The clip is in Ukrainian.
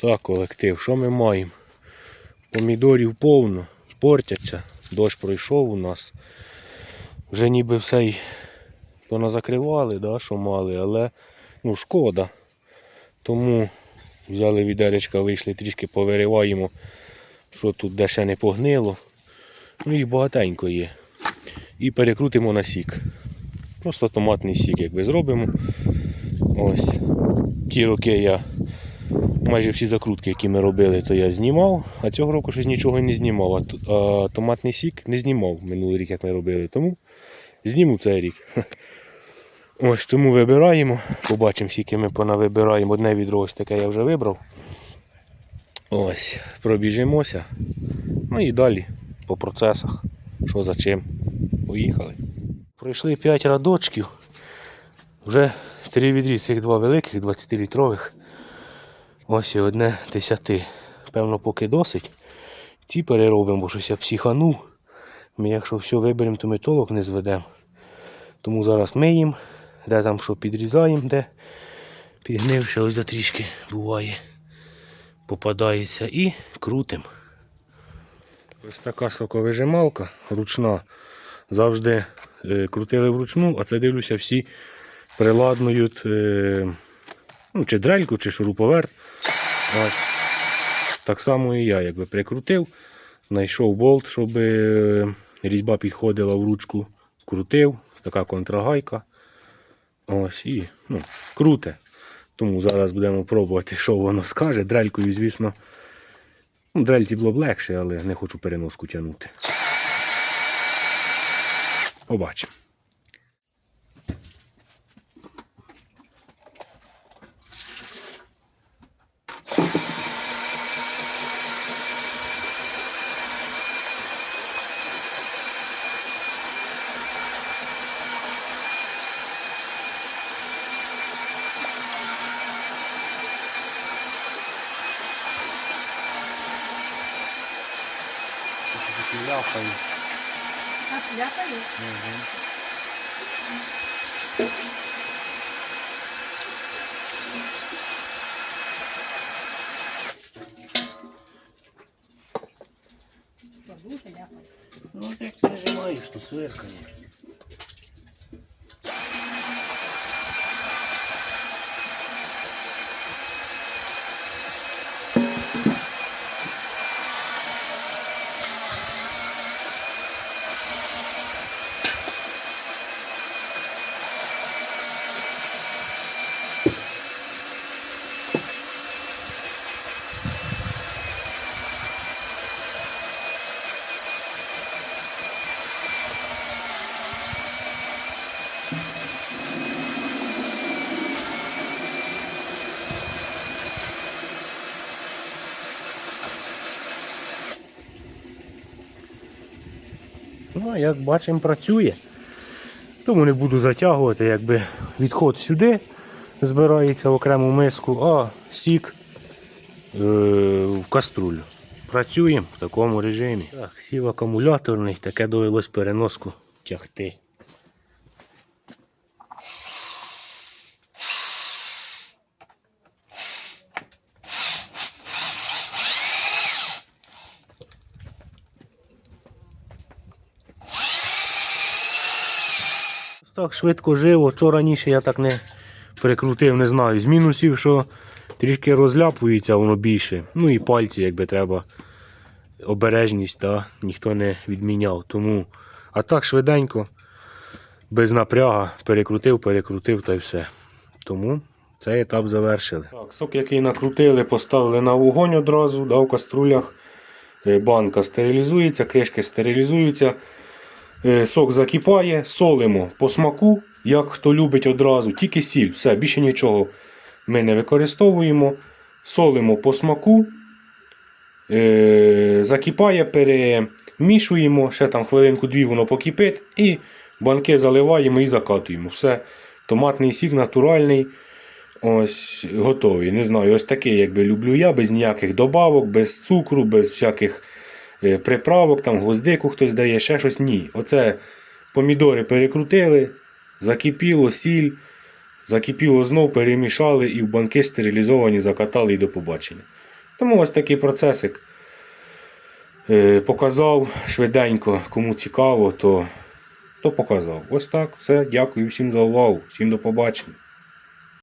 Так, колектив, що ми маємо? Помідорів повно, портяться. Дощ пройшов у нас. Вже ніби все й поназакривали, да, що мали, але ну, шкода. Тому взяли відеречка, вийшли, трішки повириваємо, що тут де ще не погнило. Ну їх багатенько є. І перекрутимо на сік. Просто томатний сік, якби зробимо. Ось. Ті роки я майже всі закрутки, які ми робили, то я знімав, а цього року щось нічого не знімав. А, томатний сік не знімав минулий рік, як ми робили. Тому зніму цей рік. Ось тому вибираємо. Побачимо, скільки ми понавибираємо. Одне відро ось таке я вже вибрав. Ось, пробіжимося. Ну і далі по процесах. Що за чим. Поїхали. Пройшли 5 радочків. Вже три відрі, цих два великих, 20-літрових. Ось і одне 10. Певно, поки досить. Ці переробимо, бо щось я психанув. Ми якщо все виберемо, то ми толок не зведемо. Тому зараз миємо, де там що підрізаємо, де підгнивши, ось за трішки буває. Попадається і крутимо. Ось така соковижималка ручна. Завжди е, крутили вручну, а це дивлюся, всі приладнують е, ну, чи дрельку, чи шуруповерт. Ось. Так само і я якби прикрутив, знайшов болт, щоб е, різьба підходила в ручку, крутив, така контрагайка. Ось і ну, круте. Тому зараз будемо пробувати, що воно скаже. Дрелькою, звісно. Ну, дрельці було б легше, але не хочу переноску тягнути. Побачимо. с ляпой. А с ляпой? Угу. Ну, так нажимаешь, что сверкает. Ну, а як бачимо, працює. Тому не буду затягувати, якби відход сюди збирається в окрему миску, а сік е, в каструлю. Працюємо в такому режимі. Так, сів акумуляторний, таке довелось переноску тягти. Так швидко живо, що раніше я так не прикрутив, не знаю. З мінусів, що трішки розляпується воно більше. Ну і пальці, якби треба. Обережність, та ніхто не відміняв. Тому, а так швиденько, без напряга, перекрутив, перекрутив та й все. Тому цей етап завершили. Так, сок, який накрутили, поставили на вогонь одразу, да, в каструлях. Е, Банка стерилізується, кришки стерилізуються. Е, Сок закипає, солимо по смаку, як хто любить одразу, тільки сіль, все, більше нічого ми не використовуємо. Солимо по смаку, е, закипає, перемішуємо, ще там хвилинку-дві воно покипить, і банки заливаємо і закатуємо. Все, томатний сік натуральний. Ось готовий. Не знаю, ось такий, якби люблю я, без ніяких добавок, без цукру, без всяких приправок, там гвоздику хтось дає, ще щось. Ні. Оце помідори перекрутили, закипіло, сіль, закипіло знов, перемішали і в банки стерилізовані, закатали і до побачення. Тому ось такий процесик е, показав швиденько, кому цікаво, то, то показав. Ось так, все. Дякую всім за увагу, всім до побачення.